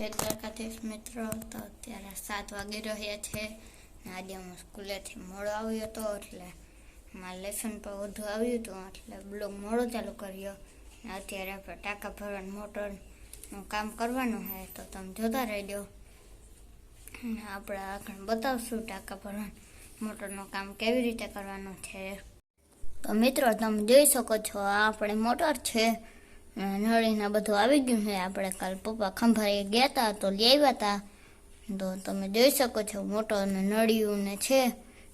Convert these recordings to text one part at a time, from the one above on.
જય દ્વારકાધીશ મિત્રો, તો અત્યારે સાત વાગી રહ્યા છે. આજે હું સ્કૂલેથી મોડો આવ્યો હતો, એટલે મારા લેસન પર વધુ આવ્યું હતું, એટલે બ્લોગ મોડો ચાલુ કર્યો. અત્યારે આપણે ટાંકા ભરવાનું, મોટરનું કામ કરવાનું હોય તો તમે જોતા રહેજો. આપણે આગળ બતાવશું ટાંકા ભરવાનું, મોટરનું કામ કેવી રીતે કરવાનું છે. તો મિત્રો, તમે જોઈ શકો છો આપણે મોટર છે. નળીને બધું આવી ગયું છે. આપણે કાલ પપ્પા ખંભાળીએ ગયા હતા તો લઈ આવ્યા હતા તો તમે જોઈ શકો છો, મોટો અને નળિયું ને છે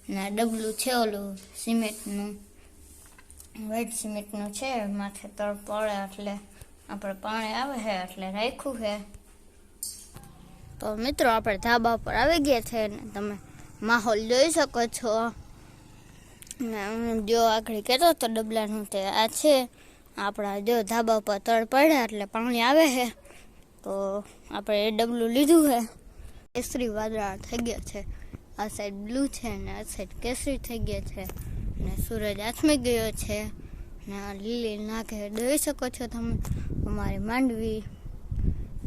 ને આ ડબલું છે ઓલું સિમેન્ટનું. વ્હાઈટ સિમેન્ટનું છે, માથે તળ પડે એટલે આપણે પાણી આવે છે એટલે રાખ્યું છે. તો મિત્રો, આપણે ધાબા પર આવી ગયા છે ને તમે માહોલ જોઈ શકો છો. ને જો આગળ કહેતો હતો ડબલાનું તે આ છે. આપણા જો ધાબા પર તળ પડ્યા એટલે પાણી આવે છે, તો આપણે એ ડબલું લીધું છે. કેસરી વાદળા થઈ ગયા છે. આ સાઈડ બ્લુ છે ને આ સાઈડ કેસરી થઈ ગયા છે. ને સૂરજ આથમી ગયો છે. ને આ લીલી નાખે દોઈ શકો છો તમે, અમારી માંડવી.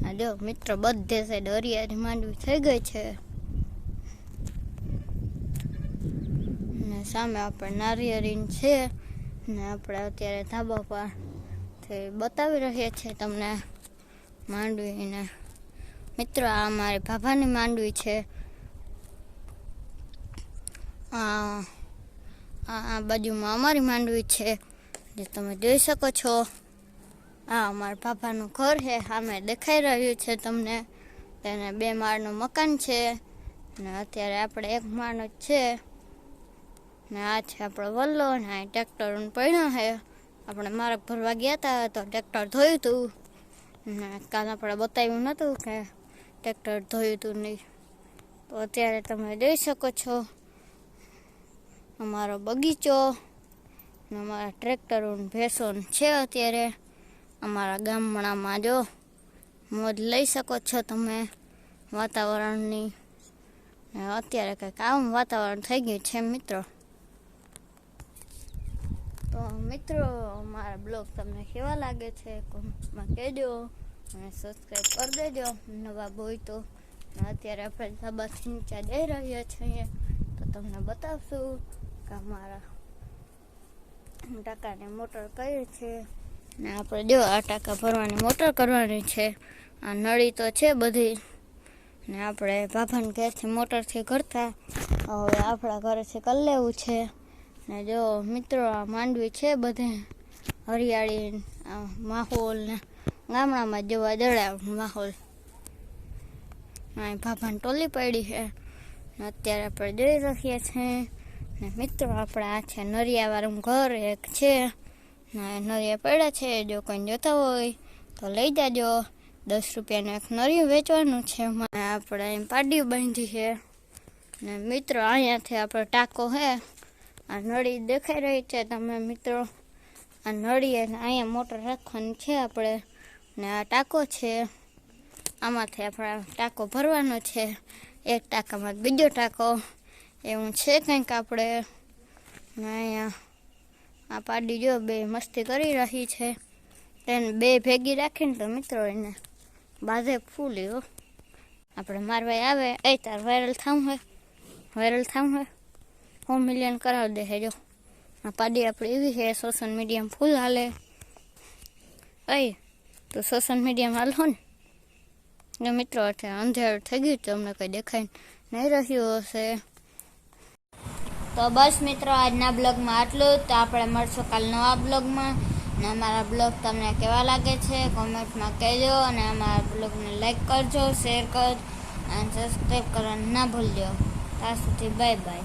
આ જો મિત્રો બધે સાઈડ હરિયાળી માંડવી થઈ ગઈ છે. ને સામે આપણે નારિયેળી છે. ને આપણે અત્યારે ધાબા પર બતાવી રહ્યા છીએ તમને માંડવીને. મિત્રો, આ મારી ભાભાની માંડવી છે. આ આ બાજુમાં અમારી માંડવી છે, જે તમે જોઈ શકો છો. આ અમારા ભાભાનું ઘર છે, સામે દેખાઈ રહ્યું છે તમને. તેને બે માળનું મકાન છે. ને અત્યારે આપણે એક માળ જ છે. ને આ છે આપણો વલ્લો ને આ ટ્રેક્ટર પડ્યો છે. આપણે માર્ગ ભરવા ગયા હતા તો ટ્રેક્ટર ધોયું હતું ને કાલ આપણે બતાવ્યું નહોતું કે ટ્રેક્ટર ધોયું હતું નહીં. તો અત્યારે તમે જોઈ શકો છો અમારો બગીચો ને અમારા ટ્રેક્ટરો ભેંસો છે અત્યારે. અમારા ગામડામાં જો મોજ લઈ શકો છો તમે વાતાવરણની. અત્યારે કંઈક આવું વાતાવરણ થઈ ગયું છે મિત્રો. મિત્રો મારા બ્લોગ તમને કેવા લાગે છે, કોમેન્ટમાં કહેજો અને સબસ્ક્રાઈબ કરી દેજો. નવા હોય તો અત્યારે આપણે ધાબાથી નીચે જઈ રહ્યા છીએ. તો તમને બતાવશું કે અમારા ટાંકાની મોટર કઈ છે ને આપણે જો આ ટાંકા ભરવાની મોટર કરવાની છે. આ નળી તો છે બધી. ને આપણે બાભાને ઘેરથી મોટરથી કરતા હવે આપણા ઘરેથી કરી લેવું છે. ને જો મિત્રો, આ માંડવી છે બધે. હરિયાળી આ માહોલ ને ગામડામાં જોવા જડે માહોલ. અહીં ભાભાને ટોલી પડી છે. ને અત્યારે આપણે જોઈ રહ્યા છીએ. ને મિત્રો, આપણે આ છે નરિયાવાળું ઘર એક છે. ને નરિયા પડ્યા છે, જો કોઈ જોતા હોય તો લઈ જાજો. દસ રૂપિયાનું એક નરિયું વેચવાનું છે. મને આપણે અહીં પાડીઓ બાંધી છે. ને મિત્રો, અહીંયાથી આપણો ટાંકો છે. આ નળી દેખાઈ રહી છે તમે મિત્રો. આ નળી અહીંયા મોટર રાખવાની છે આપણે. ને આ ટાંકો છે. આમાંથી આપણે ટાંકો ભરવાનો છે. એક ટાંકામાં બીજો ટાંકો. એવું છે કંઈક આપણે. અહીંયા આ પાડી જો બે મસ્તી કરી રહી છે. તેને બે ભેગી રાખીને તો મિત્રો એને બાધે ફૂલ્યો આપણે મારવાય આવે. એ તાર વાયરલ થવું હોય વાયરલ થવું હોય હોમ મિલિયન કરાવી દે જો. આ પાડી આપણે એવી છે સોશિયલ મીડિયામાં ફૂલ હાલે. અય, તો સોશિયલ મીડિયામાં હાલો ને. મિત્રો અત્યારે અંધેર થઈ ગયું તો અમને કંઈ દેખાય નહીં રહ્યું હશે. તો બસ મિત્રો, આજના બ્લોગમાં આટલું તો આપણે મળશું કાલ નવા બ્લોગમાં. અને અમારા બ્લોગ તમને કેવા લાગે છે, કોમેન્ટમાં કહેજો અને અમારા બ્લોગને લાઈક કરજો, શેર કરજો, અને સબસ્ક્રાઈબ કરવાનું ના ભૂલજો. ત્યાં સુધી બાય બાય